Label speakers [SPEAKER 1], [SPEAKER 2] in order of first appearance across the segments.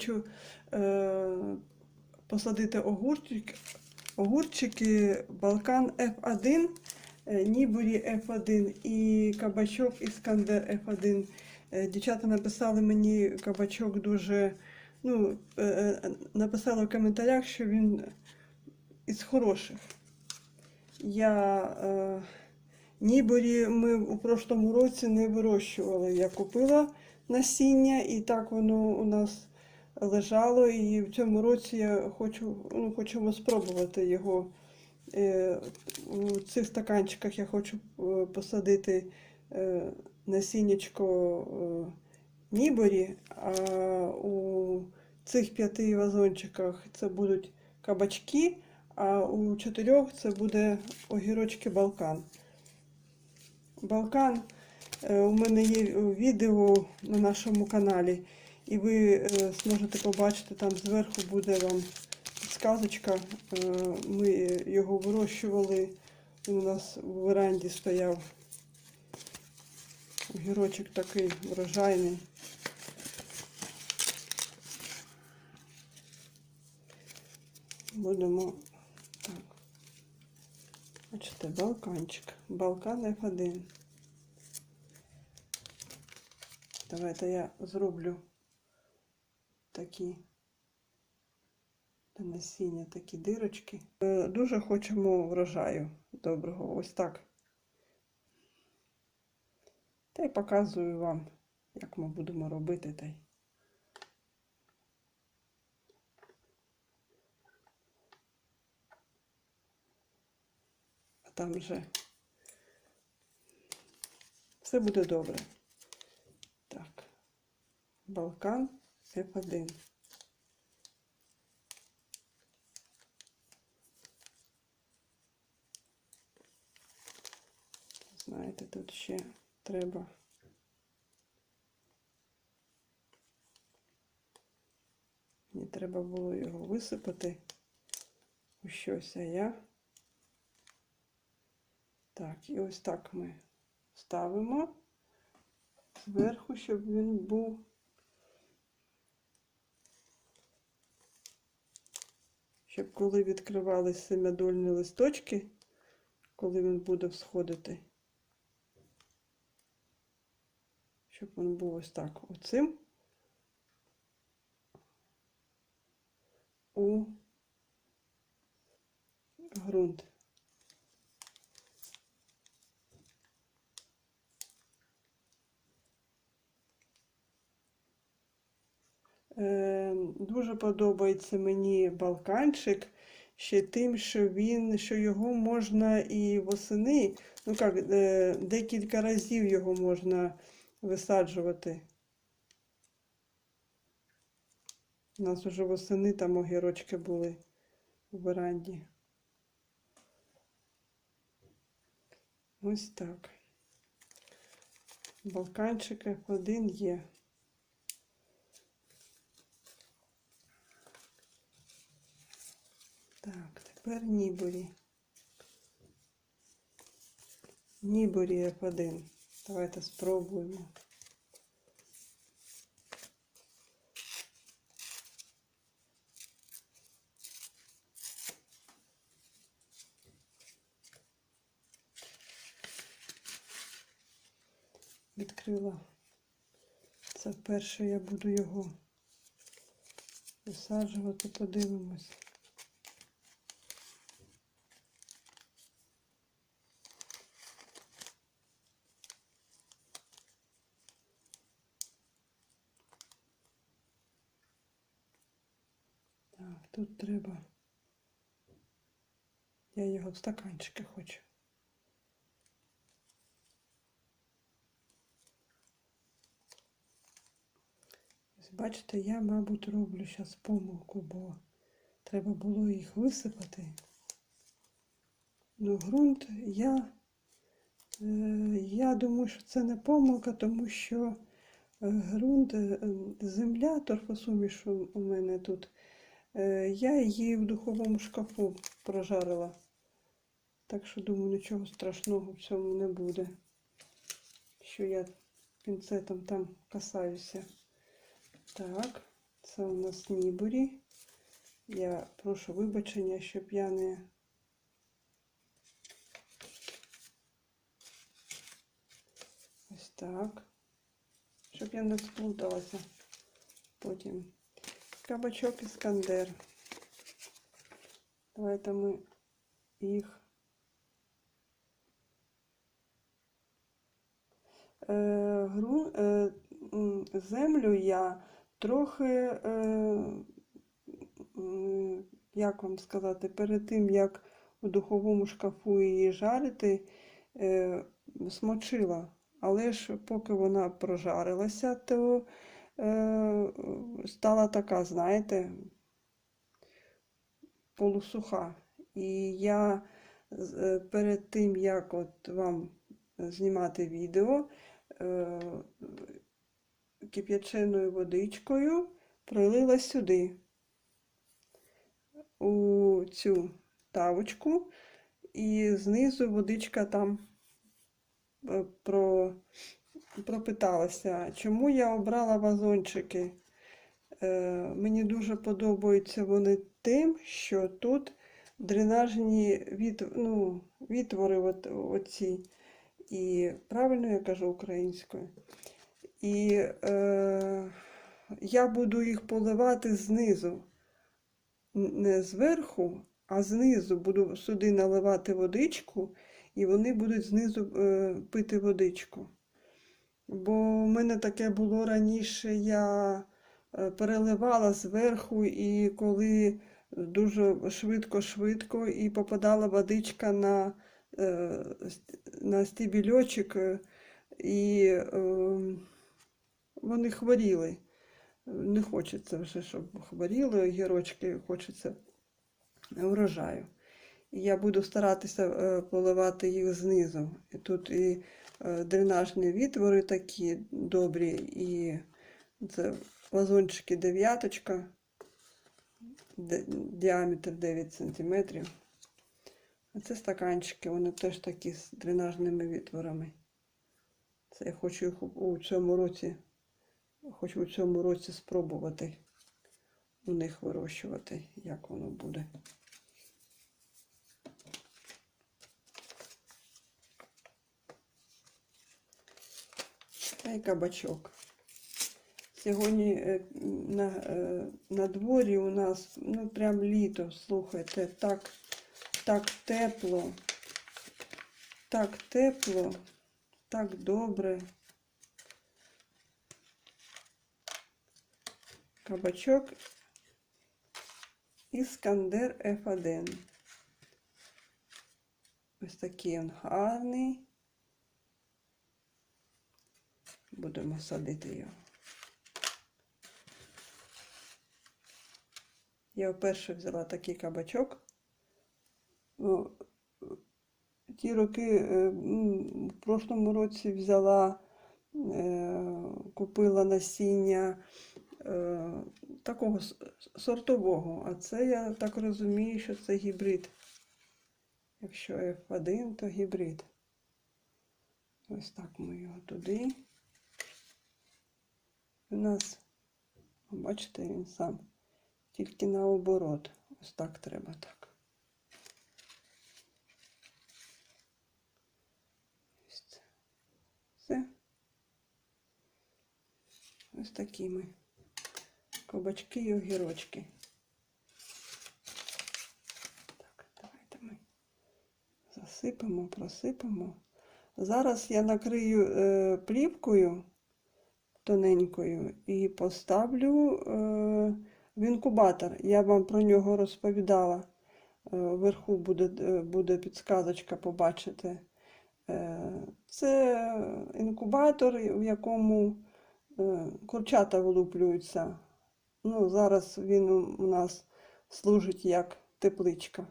[SPEAKER 1] хочу е, посадити огурчик, огурчики Балкан F1, е, Нібурі F1 і кабачок Іскандер F1. Е, Дівчата написали мені кабачок дуже. Ну, е, написали в коментарях, що він із хороших. Я е, Ніборі ми у прошлому році не вирощували. Я купила насіння, і так воно у нас лежало. І в цьому році я хочу, ну, хочемо спробувати його. Е, у цих стаканчиках я хочу е, посадити е, насіннячко Ніборі, а у цих п'яти вазончиках це будуть кабачки, а у чотирьох це буде огірочки Балкан. Балкан у мене є відео на нашому каналі, і ви е, зможете побачити, там зверху буде вам підсказочка. Е, Ми його вирощували, він у нас в веранді стояв. Огірочок такий врожайний. Будемо так. Бачите, балканчик. Балкан F1. Давайте я зроблю такі насіння, такі дирочки. Е, Дуже хочемо врожаю доброго. Ось так. Та й показую вам, як ми будемо робити та. А там вже все буде добре. Так, Балкан F1. Знаєте, тут ще треба. Мені треба було його висипати у щось, а я. Так, і ось так ми ставимо зверху, щоб він був. Щоб коли відкривалися семядольні листочки, коли він буде всходити, щоб він був ось так оцим у ґрунт. Е, Дуже подобається мені балканчик ще тим, що він, що його можна і восени, ну як, е, декілька разів його можна висаджувати. У нас уже восени там огірочки були у веранді. Ось так. Балканчик F1 є. Так, тепер Ніборі. Ніборі F1. Давайте спробуємо. Відкрила. Це вперше я буду його висаджувати, подивимось. Так, тут треба. Я його в стаканчики хочу. Бачите, я, мабуть, роблю зараз помилку, бо треба було їх висипати. Ну, ґрунт я, е, я думаю, що це не помилка, тому що е, ґрунт, е, земля, торфосуміш у у мене тут. Е, Я її в духовому шкафу прожарила. Так що, думаю, нічого страшного в цьому не буде. Що я пінцетом там касаюся. Так, Це у нас Нібурі. Я прошу вибачення, щоб я не. Ось так. Щоб я не сплуталася потім. Кабачок іскандер. Давайте ми їх. Е, е, землю я трохи, е, як вам сказати, перед тим, як у духовому шкафу її жарити, смочила. Але ж поки вона прожарилася, то стала така, знаєте, полусуха. І я е, перед тим, як от вам знімати відео, е, кип'яченою водичкою пролила сюди, у цю тавочку, і знизу водичка там е, про, пропиталася. Чому я обрала вазончики? Е, мені дуже подобаються вони тим, що тут дренажні від, ну, відтвори от, оці. І правильно я кажу українською. І е, я буду їх поливати знизу. Не зверху, а знизу буду сюди наливати водичку, і вони будуть знизу е, пити водичку. Бо в мене таке було раніше, я е, переливала зверху, і коли дуже швидко-швидко і попадала водичка на, е, на стібільочок, е, і е, вони хворіли. Не хочеться вже, щоб хворіли огірочки, хочеться врожаю. І я буду старатися поливати їх знизу. І тут і дренажні відтвори такі добрі, і це вазончики дев'яточка, діаметр 9 см. А це стаканчики, вони теж такі з дренажними відтворами. Це я хочу їх у цьому році, хочу у цьому році спробувати у них вирощувати, як воно буде. Та й кабачок. Сьогодні е, на, е, на дворі у нас ну прям літо, слухайте, так, так тепло, так тепло, так добре. Кабачок Іскандер F1. Ось такий він гарний. Будемо садити його. Я вперше взяла такий кабачок. Ну, ті роки, е, в прошлому році взяла, е, купила насіння е, такого сортового, а це я так розумію, що це гібрид. Якщо F1, то гібрид. Ось так ми його туди. У нас, бачите, він сам тільки наоборот. Ось так треба так. Ось. Все. Ось такі ми кабачки і огірочки. Так, давайте ми засипемо, просипемо. Зараз я накрию е, плівкою тоненькою і поставлю е, в інкубатор. Я вам про нього розповідала. Е, вверху буде, е, буде підсказочка, побачите. Це інкубатор, в якому курчата вилуплюються. Ну, зараз він у нас служить як тепличка.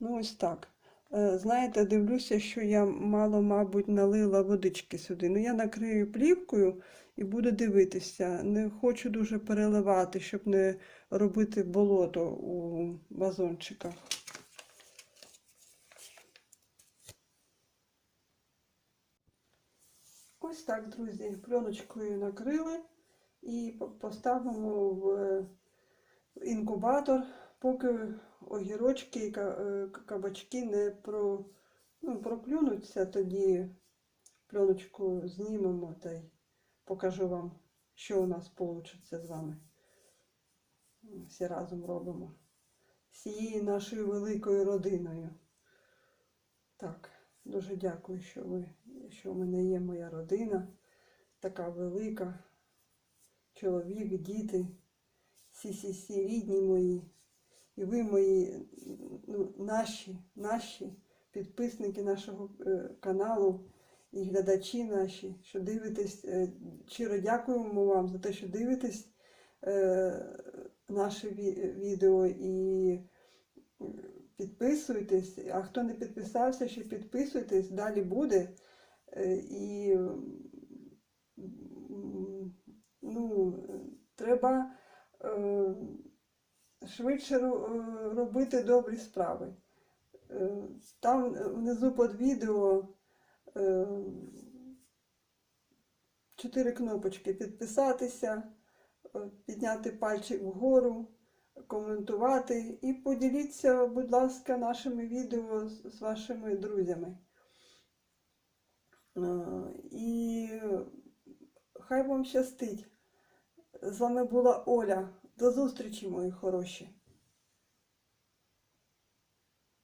[SPEAKER 1] Ну, ось так. Е, Знаєте, дивлюся, що я мало, мабуть, налила водички сюди. Ну, я накрию плівкою і буду дивитися. Не хочу дуже переливати, щоб не робити болото у вазончиках. Ось так, друзі, пленочкою накрили і поставимо в інкубатор, поки огірочки і е, кабачки не про, ну, проклюнуться, тоді пленочку знімемо та й покажу вам, що у нас вийде з вами. Всі разом робимо. Всією нашою великою родиною. Так, дуже дякую, що ви, що в мене є моя родина, така велика. Чоловік, діти, всі-всі-всі рідні мої. І ви мої, ну, наші, наші підписники нашого е, каналу і глядачі наші, що дивитесь. Е, щиро дякуємо вам за те, що дивитесь е, наше відео і підписуйтесь. А хто не підписався, ще підписуйтесь, далі буде. І ну, треба швидше е, робити добрі справи. Е, Там внизу під відео е, чотири кнопочки підписатися, е, підняти пальчик вгору, коментувати і поділіться, будь ласка, нашими відео з вашими друзями. Е, І хай вам щастить. З вами була Оля. До зустрічі, мої хороші.